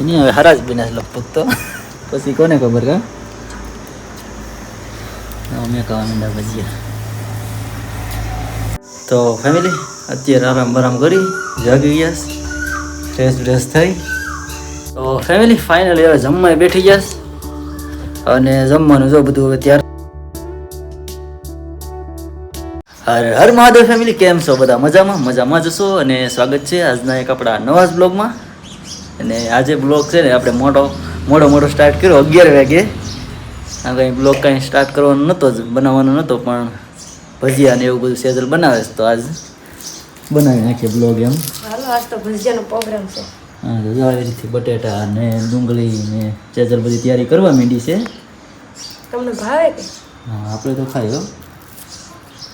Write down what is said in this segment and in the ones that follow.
નહીં હવે હારા જ બન્યા લગભગ તો પછી કોને ખબર કા અમે ખાવા માંડ્યા ભજીયા તો ફેમિલી અત્યારે આરામ બરામ કરી જાગી ગયા ફ્રેશ બ્રેશ થઈ તો ફેમિલી ફાઇનલી હવે જમવા બેઠી ગયા. અને જમવાનું જો બધું હવે ત્યાર હર હર મહાદેવ ફેમિલી કેમ છો બધા મજામાં મજામાં જશો અને સ્વાગત છે આજના એક આપણા નવા જ બ્લોગમાં અને આજે બ્લોગ છે ને આપણે મોટો મોડો મોટો સ્ટાર્ટ કર્યો અગિયાર વાગે. આ કંઈ બ્લોગ કાંઈ સ્ટાર્ટ કરવાનો નહોતો જ બનાવવાનો નહોતો પણ ભજીયા ને એવું બધું સેજલ બનાવે છે તો આજ બનાવી નાખીએ બ્લોગ એમ. હાલો આજ તો ભજીયાનો પ્રોગ્રામ છે. હા તો આવી રીતે બટેટા ને ડુંગળી ને સેજલ બધી તૈયારી કરવા માંડી છે. તમને ભાવે કે? હા આપણે તો ખાઈ હો.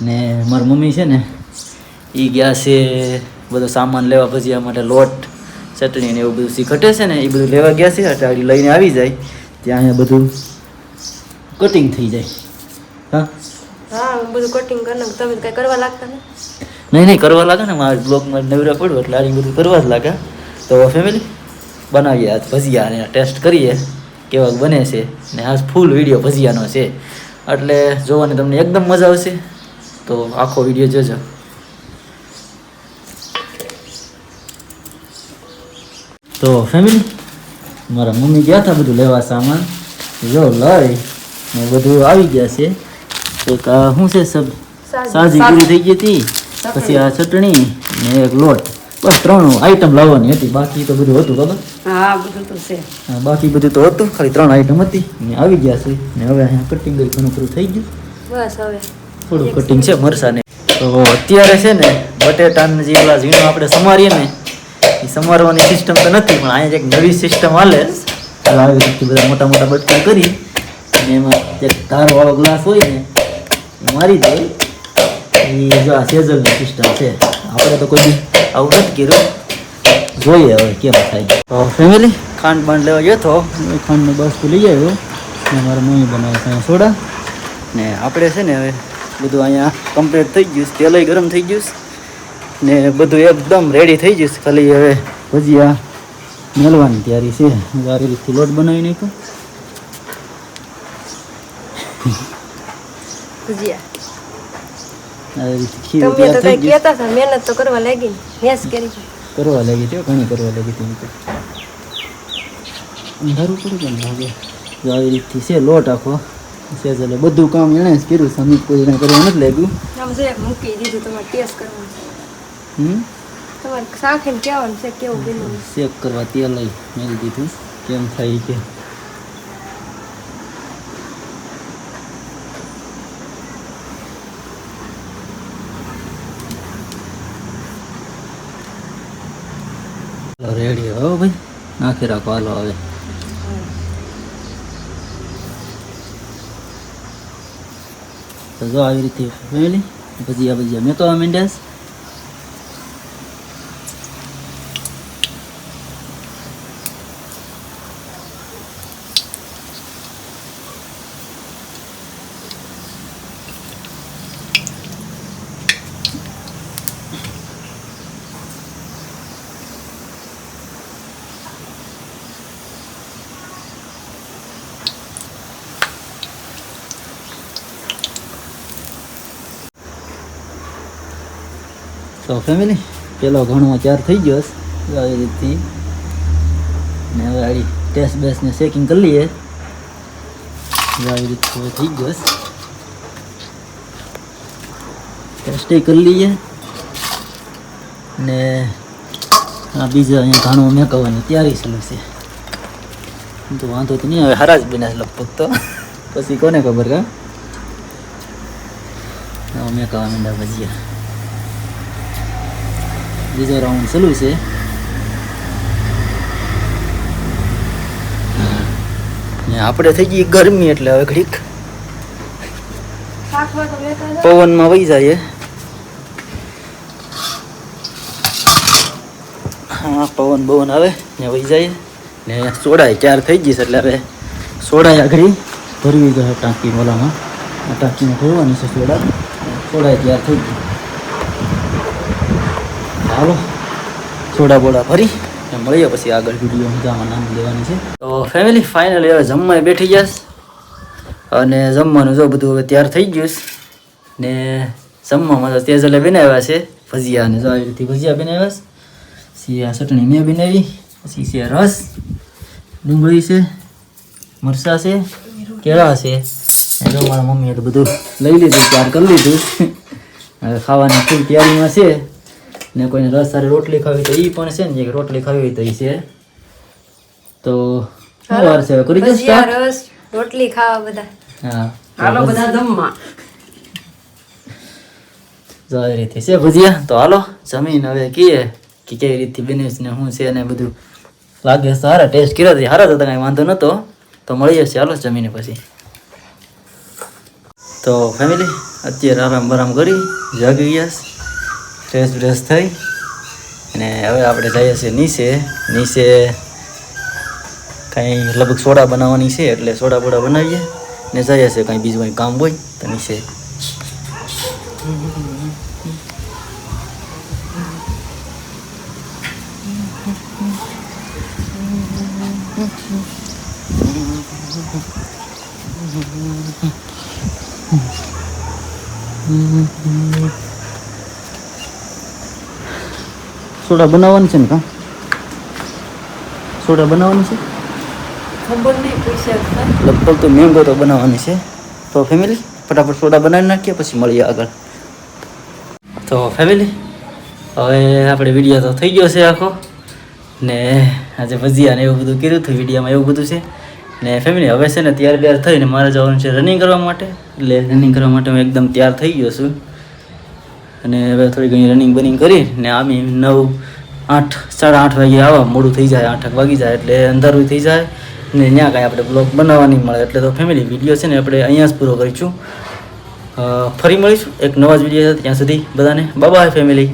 ને મારી મમ્મી છે ને એ ગયા છે બધો સામાન લેવા ભજીયા માટે લોટ ચટણી ને એવું બધું શીખટે છે ને એ બધું લેવા ગયા છે અટાડી લઈને આવી જાય. ત્યાં અહીંયા બધું કટિંગ થઈ જાય. હા? હા બધું કટિંગ કરી તમે કઈ કરવા લાગતા નહીં નહીં કરવા લાગે ને મારા બ્લોગમાં નવરા પડ્યું એટલે આ બધું કરવા જ લાગે. તો ફેમિલી બનાવીએ આજ ભજીયા અને ટેસ્ટ કરીએ કેવા બને છે ને આજ ફૂલ વીડિયો ભજીયાનો છે. એટલે જોવાની તમને એકદમ મજા આવશે. તો આખો વીડિયો જોજો. તો ફેમિલી મારા મમ્મી ગયા હતા બધું લેવા સામાન. જો લઈ ને બધું આવી ગયા છે. એક શું છે સબ સાજી. પૂરી થઈ ગઈ હતી. પછી આ ચટણી ને એક લોટ. બસ ત્રણ આઈટમ લાવવાની હતી. બાકી તો બધું હતું ખબર? હા બધું તો છે. બાકી બધું તો હતું. ખાલી ત્રણ આઈટમ હતી. ને આવી ગયા છે. ને હવે અહીંયા કટિંગ ઘણું પૂરું થઈ ગયું. બસ હવે. થોડું કટિંગ છે મરસાને. તો અત્યારે છે ને બટેટાને જે પેલા ઝીણું આપણે સમારીએ ને સમારવાની સિસ્ટમ તો નથી, પણ અહીંયા એક નવી સિસ્ટમ હાલે આવી રીતે બધા મોટા મોટા બટકા કરી અને એમાં જે તારવાળો ગ્લાસ હોય ને મારી દે. એ જો આ સેઝલની સિસ્ટમ છે. આપણે તો કોઈ આવું નથી કર્યું. જોઈએ હવે કેમ થાય. તો ફેમિલી ખાંડ બાંડ લેવા ગયો તો ખાંડનું બસ લઈ આવ્યો. ને મારા મમ્મી બનાવે છે સોડા. ને આપણે છે ને હવે બધું અહીંયા કમ્પ્લીટ થઈ ગયું તેલય ગરમ થઈ ગયું ને બધું એકદમ રેડી થઈ ગયું ખાલી હવે ભજીયા મેળવાની તૈયારી છે. આવી રીતથી લોટ બનાવી નાખ્યો. કરવા લાગી ઘણી કરવા લાગી અંધારું પડ્યું લાગે? આવી રીતથી છે લોટ આખો. છે બધું કામ એણે જ કર્યું અમિત કોઈ એને કરવા નથી લાગ્યું. મૂકી દીધું તમારે ટેસ્ટ કરવાનું હમ? તમારે શાખીને કહેવાનું છે કેવું બન્યું? શેક કરવા તેલ લઈ મેળી દીધું કેમ થાય કે? રેડી હો ભાઈ નાખી રાખો હાલો હવે. તો જો આવી રીતે ફેમિલી ભજીયા ભજીયા મેં તો આ માંડ્યા તો ફેમિલી પેલો ઘણો ચાર થઈ ગયો છે. આવી રીતથી ને હવે આવી ટેસ્ટ બેસને ચેકિંગ કરી લઈએ. આવી રીતથી થઈ ગયો છે. ટેસ્ટ કરી લઈએ. ને આ બીજા અહીંયા ઘણો મેકવવાની તૈયારી ચાલુ છે. તો વાંધો તો નહીં હવે હારા જ બન્યા લગભગ તો. પછી કોને ખબર કા મેકવા માંડ્યા ભજીયા બીજો રાઉન્ડ ચાલુ છે. ને આપણે થઈ ગઈ ગરમી એટલે હવે ઘડીક પવનમાં વહી જાય હા, પવન બવન આવે ને વહી જાય. ને સોડાય ચાર થઈ ગઈ છે એટલે હવે સોડાય આગળ ભરવી જાય ટાંકી ઓલામાં આ ટાંકીમાં ભરવાની છે સોડા. સોડાય ચાર થઈ ગઈ. હાલો. સોડા બોડા ભરી મળીએ પછી આગળ વીડિયો મજામાં નામ દેવાની છે. તો ફેમિલી ફાઇનલી હવે જમવા બેઠી જશ અને જમવાનું જો બધું હવે તૈયાર થઈ ગયું. ને જમવામાં તો તેજ એટલે બનાવ્યા છે. ભજીયા ને જો આવી રીતે ભજીયા બનાવ્યા છે. આ ચટણી મેં બનાવી, પછી છે રસ, ડુંગળી છે, મરચાં છે, કેળા છે. જો મારા મમ્મીએ તો બધું લઈ લીધું, તૈયાર કરી લીધું. હવે ખાવાની ફૂલ તૈયારીમાં છે. ને કોઈને રસ સારી રોટલી ખાવી તો એ પણ છે ને રોટલી ખાવી હોય તો એ છે. તો શું વાર છે? કરી દો રસ રોટલી ખાવા બધા. હા. હાલો બધા જમવા. જો રીતે છે ભજીયા. તો હાલો જમીન હવે કીએ કે કેવી રીતથી બને છે ને શું છે ને બધું. લાગે સારા ટેસ્ટ કર્યો હતી સારા તો કાંઈ વાંધો નહોતો તો મળીએ છીએ. હાલો જમીને પછી. તો ફેમિલી અત્યારે આરામ બરામ કરી જાગી ગયા ફ્રેશ બ્રેશ થઈ. અને હવે આપણે જઈએ છીએ નીચે. નીચે કાંઈ લગભગ સોડા બનાવવાની છે, એટલે સોડા બોડા બનાવીએ. ને જઈએ છીએ કંઈ બીજું કંઈ કામ હોય તો નીચે. સોડા બનાવવાની છે ને કા? સોડા બનાવવાની છે? ખબર નહીં પૈસા લગભગ તો મેંગો તો બનાવવાની છે. તો ફેમિલી ફટાફટ સોડા બનાવી નાખીએ પછી મળીએ આગળ. તો ફેમિલી હવે આપણે વીડિયો તો થઈ ગયો છે આખો. ને આજે ભજીયા ને એવું બધું કર્યું હતું વિડીયોમાં એવું બધું છે. ને ફેમિલી હવે છે ને તૈયાર બિયાર થઈને મારે જવાનું છે રનિંગ કરવા માટે. એટલે રનિંગ કરવા માટે હું એકદમ તૈયાર થઈ ગયો છું. અને હવે થોડી ઘણી રનિંગ બનિંગ કરી ને આમી નવ આઠ, સાડા આઠ વાગે આવવા મોડું થઈ જાય, આઠ વાગી જાય એટલે અંધારું થઈ જાય ને ત્યાં કાંઈ આપણે બ્લોગ બનાવવા નહીં મળે એટલે તો ફેમિલી વીડિયો છે ને આપણે અહીંયા જ પૂરો કરીશું. ફરી મળીશું એક નવા જ વીડિયો ત્યાં સુધી બધાને બાય ફેમિલી